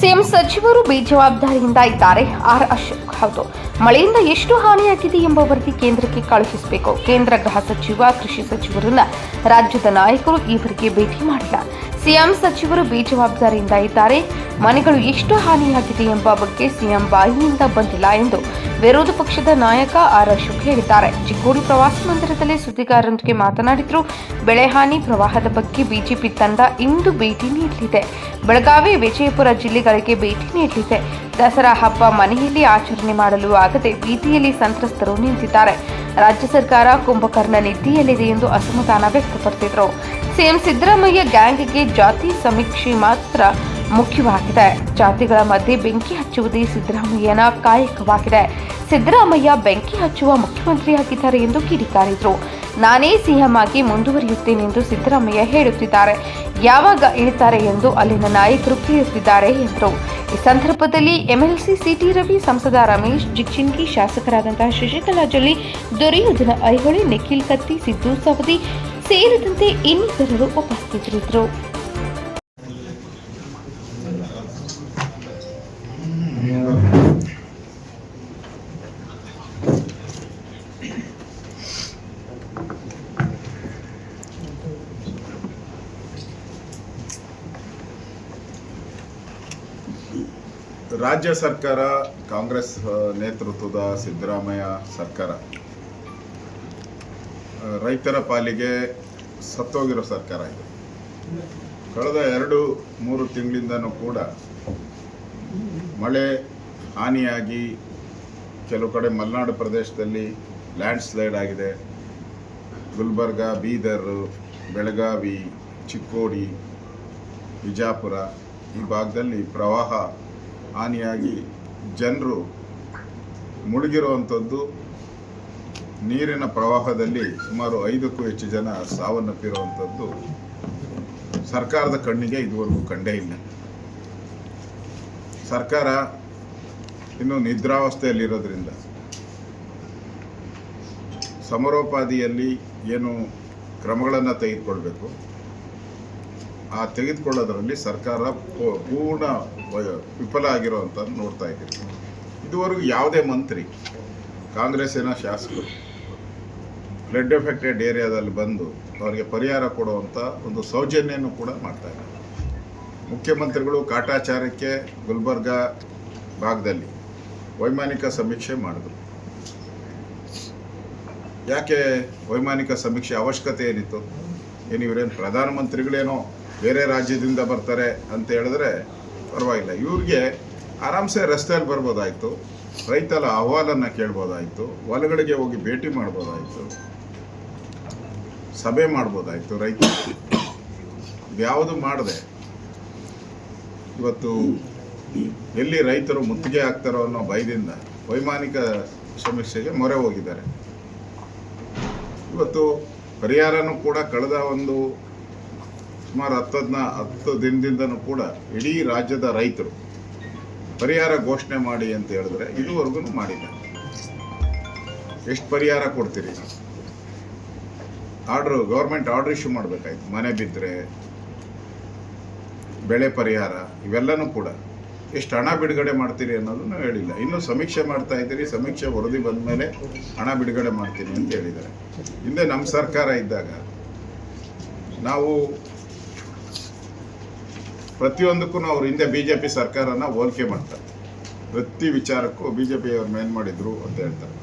CM ಸಚಿವರು ಬೇಜವಾಬ್ದಾರಿಯಿಂದ ಇದ್ದಾರೆ. R Ashok ಹೌದು. ಮಳೆಯಿಂದ ಎಷ್ಟು ಹಾನಿಯಾಗಿದೆ ಎಂಬ ವರದಿ ಕೇಂದ್ರಕ್ಕೆ ಕಳುಹಿಸಬೇಕು. ಕೇಂದ್ರ ಗೃಹ ಸಚಿವ, ಕೃಷಿ ಸಚಿವರನ್ನ ರಾಜ್ಯದ ನಾಯಕರು ಈವರೆಗೆ ಭೇಟಿ ಮಾಡಿಲ್ಲ. ಸಿಎಂ ಸಚಿವರು ಬೇಜವಾಬ್ದಾರಿಯಿಂದ ಇದ್ದಾರೆ. ಮನೆಗಳು ಎಷ್ಟು ಹಾನಿಯಾಗಿದೆ ಎಂಬ ಬಗ್ಗೆ ಸಿಎಂ ಬಾಯಿಯಿಂದ ಬಂದಿಲ್ಲ ಎಂದು ವಿರೋಧ ಪಕ್ಷದ ನಾಯಕ ಆರ್ ಅಶೋಕ್ ಹೇಳಿದ್ದಾರೆ. ಚಿಕ್ಕೋಡಿ ಪ್ರವಾಸ ಮಂದಿರದಲ್ಲಿ ಸುದ್ದಿಗಾರರೊಂದಿಗೆ ಮಾತನಾಡಿದ್ರು, ಬೆಳೆ ಹಾನಿ ಪ್ರವಾಹದ ಬಗ್ಗೆ ಬಿಜೆಪಿ ತಂಡ ಇಂದು ಭೇಟಿ ನೀಡಲಿದೆ. ಬೆಳಗಾವಿ, ವಿಜಯಪುರ ಜಿಲ್ಲೆಗಳಿಗೆ ಭೇಟಿ ನೀಡಲಿದೆ. ದಸರಾ ಹಬ್ಬ ಮನೆಯಲ್ಲಿ ಆಚರಣೆ ಮಾಡಲು ಆಗದೆ ಬೀದಿಯಲ್ಲಿ ಸಂತ್ರಸ್ತರು ನಿಂತಿದ್ದಾರೆ. ರಾಜ್ಯ ಸರ್ಕಾರ ಕುಂಭಕರ್ಣ ನಿಧಿಯಲ್ಲಿದೆ ಎಂದು ಅಸಮಾಧಾನ ವ್ಯಕ್ತಪಡಿಸಿದರು. ಸಿಎಂ ಸಿದ್ದರಾಮಯ್ಯ ಗ್ಯಾಂಗ್ಗೆ ಜಾತಿ ಸಮೀಕ್ಷೆ ಮಾತ್ರ ಮುಖ್ಯವಾಗಿದೆ. ಜಾತಿಗಳ ಮಧ್ಯೆ ಬೆಂಕಿ ಹಚ್ಚುವುದೇ ಸಿದ್ದರಾಮಯ್ಯನ ಕಾಯಕವಾಗಿದೆ. ಸಿದ್ದರಾಮಯ್ಯ ಬೆಂಕಿ ಹಚ್ಚುವ ಮುಖ್ಯಮಂತ್ರಿಯಾಗಿದ್ದಾರೆ ಎಂದು ಕಿಡಿಕಾರಿದರು. ನಾನೇ ಸಿಎಂ ಆಗಿ ಮುಂದುವರಿಯುತ್ತೇನೆ ಎಂದು ಸಿದ್ದರಾಮಯ್ಯ ಹೇಳುತ್ತಿದ್ದಾರೆ. ಯಾವಾಗ ಇಳಿತಾರೆ ಎಂದು ಅಲ್ಲಿನ ನಾಯಕರು ಕೇಳುತ್ತಿದ್ದಾರೆ ಎಂದರು. ಈ ಸಂದರ್ಭದಲ್ಲಿ ಎಂಎಲ್ಸಿ ಸಿಟಿ ರವಿ, ಸಂಸದ ರಮೇಶ್ ಜಿಚ್ಚಿನ್ಗಿ ಶಾಸಕರಾದಂತಹ ಶಶಿಕಲಾ ಜೊಲ್ಲಿ ದೊರೆಯುವುದನ ಐಹೊಳೆ, ನಿಖಿಲ್ ಕತ್ತಿ, ಸಿದ್ದು ಸವದಿ ಸೇರಿದಂತೆ ಇನ್ನಿತರರು ಉಪಸ್ಥಿತರಿದ್ದರು. ರಾಜ್ಯ ಸರ್ಕಾರ ಕಾಂಗ್ರೆಸ್ ನೇತೃತ್ವದ ಸಿದ್ದರಾಮಯ್ಯ ಸರ್ಕಾರ. ರೈತರ ಪಾಲಿಗೆ ಸತ್ತೋಗಿರೋ ಸರ್ಕಾರ ಇದು. ಕಳೆದ ಎರಡು, ಮೂರು ತಿಂಗಳಿಂದನೂ ಕೂಡ ಮಳೆ ಹಾನಿಯಾಗಿ ಕೆಲವು ಕಡೆ ಮಲೆನಾಡು ಪ್ರದೇಶದಲ್ಲಿ ಲ್ಯಾಂಡ್ ಸ್ಲೈಡ್ ಆಗಿದೆ. ಗುಲ್ಬರ್ಗ, ಬೀದರ್, ಬೆಳಗಾವಿ, ಚಿಕ್ಕೋಡಿ ವಿಜಾಪುರ ಈ ಭಾಗದಲ್ಲಿ ಪ್ರವಾಹ ಹಾನಿಯಾಗಿ ಜನರು ಮುಳುಗಿರುವಂಥದ್ದು ನೀರಿನ ಪ್ರವಾಹದಲ್ಲಿ ಸುಮಾರು ಐದಕ್ಕೂ ಹೆಚ್ಚು ಜನ ಸಾವನ್ನಪ್ಪಿರುವಂಥದ್ದು ಸರ್ಕಾರದ ಕಣ್ಣಿಗೆ ಇದುವರೆಗೂ ಕಂಡೇ ಇಲ್ಲ. ಸರ್ಕಾರ ಇನ್ನು ನಿದ್ರಾವಸ್ಥೆಯಲ್ಲಿರೋದ್ರಿಂದ ಸಮರೋಪಾದಿಯಲ್ಲಿ ಏನು ಕ್ರಮಗಳನ್ನು ತೆಗೆದುಕೊಳ್ಬೇಕು. ಆ ತೆಗೆದುಕೊಳ್ಳೋದರಲ್ಲಿ ಸರ್ಕಾರ ಪೂರ್ಣ ವಿಫಲ ಆಗಿರೋವಂಥದ್ದು ನೋಡ್ತಾ ಇದ್ದೀವಿ. ಇದುವರೆಗೂ ಯಾವುದೇ ಮಂತ್ರಿ ಕಾಂಗ್ರೆಸ್ಸಿನ ಶಾಸಕರು ಫ್ಲಡ್ ಎಫೆಕ್ಟೆಡ್ ಏರಿಯಾದಲ್ಲಿ ಬಂದು ಅವರಿಗೆ ಪರಿಹಾರ ಕೊಡುವಂಥ ಒಂದು ಸೌಜನ್ಯನೂ ಕೂಡ ಮಾಡ್ತಾ ಮುಖ್ಯಮಂತ್ರಿಗಳು ಕಾಟಾಚಾರಕ್ಕೆ ಗುಲ್ಬರ್ಗ ಭಾಗದಲ್ಲಿ ವೈಮಾನಿಕ ಸಮೀಕ್ಷೆ ಮಾಡಿದ್ರು. ಯಾಕೆ ವೈಮಾನಿಕ ಸಮೀಕ್ಷೆ ಅವಶ್ಯಕತೆ ಏನಿತ್ತು? ಏನು ಇವರೇನು ಪ್ರಧಾನಮಂತ್ರಿಗಳೇನೋ ಬೇರೆ ರಾಜ್ಯದಿಂದ ಬರ್ತಾರೆ ಅಂತ ಹೇಳಿದ್ರೆ ಪರವಾಗಿಲ್ಲ. ಇವ್ರಿಗೆ ಆರಾಮ್ಸೆ ರಸ್ತೆಯಲ್ಲಿ ಬರ್ಬೋದಾಯಿತು. ರೈತರ ಅಹವಾಲನ್ನು ಕೇಳ್ಬೋದಾಯಿತು. ಹೊಲಗಳಿಗೆ ಹೋಗಿ ಭೇಟಿ ಮಾಡ್ಬೋದಾಯಿತು. ಸಭೆ ಮಾಡ್ಬೋದಾಯಿತು, ರೈತ. ಯಾವುದು ಮಾಡದೆ, ಇವತ್ತು ಎಲ್ಲಿ ರೈತರು ಮುತ್ತಿಗೆ ಆಗ್ತಾರೋ ಅನ್ನೋ ಭಯದಿಂದ ವೈಮಾನಿಕ ಸಮೀಕ್ಷೆಗೆ ಮೊರೆ ಹೋಗಿದ್ದಾರೆ. ಇವತ್ತು ಪರಿಹಾರನೂ ಕೂಡ ಕಳೆದ ಒಂದು ಸುಮಾರು ಹತ್ತು ಹದಿನ ಹತ್ತು ದಿನದಿಂದನೂ ಕೂಡ ಇಡೀ ರಾಜ್ಯದ ರೈತರು ಪರಿಹಾರ ಘೋಷಣೆ ಮಾಡಿ ಅಂತ ಹೇಳಿದ್ರೆ ಇದುವರೆಗೂ ಮಾಡಿಲ್ಲ. ಎಷ್ಟು ಪರಿಹಾರ ಕೊಡ್ತೀರಿ? ಆರ್ಡ್ರು ಗೌರ್ಮೆಂಟ್ ಆರ್ಡರ್ ಇಶ್ಯೂ ಮಾಡಬೇಕಾಯ್ತು. ಮನೆ ಬಿದ್ದರೆ ಬೆಳೆ ಪರಿಹಾರ, ಇವೆಲ್ಲನೂ ಕೂಡ. ಎಷ್ಟು ಹಣ ಬಿಡುಗಡೆ ಮಾಡ್ತೀರಿ ಅನ್ನೋದನ್ನು ಹೇಳಿಲ್ಲ. ಇನ್ನು ಸಮೀಕ್ಷೆ ಮಾಡ್ತಾ ಇದ್ದೀರಿ, ಸಮೀಕ್ಷೆ ವರದಿ ಬಂದ ಮೇಲೆ ಹಣ ಬಿಡುಗಡೆ ಮಾಡ್ತೀನಿ ಅಂತ ಹೇಳಿದ್ದಾರೆ. ಹಿಂದೆ ನಮ್ಮ ಸರ್ಕಾರ ಇದ್ದಾಗ, ನಾವು ಪ್ರತಿಯೊಂದಕ್ಕೂ ಅವ್ರು ಹಿಂದೆ ಬಿ ಜೆ ಪಿ ಸರ್ಕಾರನ ಹೋಲಿಕೆ ಮಾಡ್ತಾರೆ. ಪ್ರತಿ ವಿಚಾರಕ್ಕೂ ಬಿ ಜೆ ಪಿಯವ್ರು ಮೇನ್ ಮಾಡಿದ್ರು ಅಂತ ಹೇಳ್ತಾರೆ.